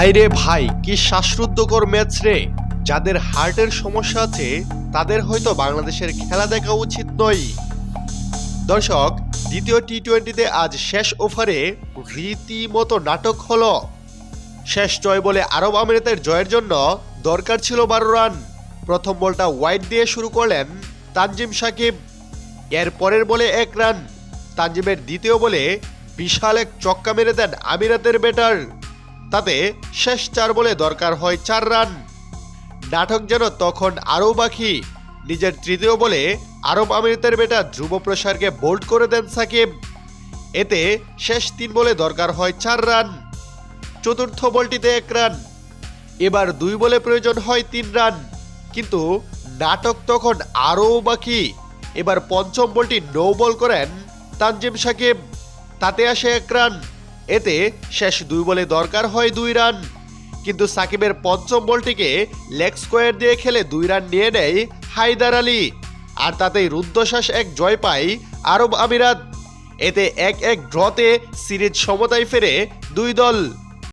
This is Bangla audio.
ভাই রে ভাই, কি শ্বাসরুদ্ধকর ম্যাচ রে। যাদের হার্টের সমস্যা আছে, তাদের হয়তো বাংলাদেশের খেলা দেখা উচিত নয়। দর্শক, দ্বিতীয় টি টোয়েন্টিতে আজ শেষ ওভারে রীতিমতো নাটক হলো। শেষ জয় বলে আরব আমিরাতের জয়ের জন্য দরকার ছিল বারো রান। প্রথম বলটা ওয়াইড দিয়ে শুরু করলেন তানজিম সাকিব। এর পরের বলে এক রান। তানজিমের দ্বিতীয় বলে বিশাল এক চক্কা মেরে দেন আমিরাতের ব্যাটার। তাতে শেষ চার বলে দরকার হয় চার রান। নাটক যেন তখন আরও বাকি। নিজের তৃতীয় বলে আরব আমিরাতের বেটা ধ্রুব প্রসারকে বোল্ড করে দেন সাকিব। এতে শেষ তিন বলে দরকার হয় চার রান। চতুর্থ বলটিতে এক রান। এবার দুই বলে প্রয়োজন হয় তিন রান। কিন্তু নাটক তখন আরও বাকি। এবার পঞ্চম বলটি নো বল করেন তানজিম সাকিব। তাতে আসে এক রান। এতে শেষ দুই বলে দরকার হয় দুই রান। কিন্তু সাকিবের পঞ্চম বলটিকে লেগ স্কোয়ার দিয়ে খেলে দুই রান নিয়ে নেয় হায়দার আলী। আর তাতেই রুদ্ধশ্বাস এক জয় পায় আরব আমিরাত। এতে এক এক ড্রতে সিরিজ সমতায় ফেরে দুই দল।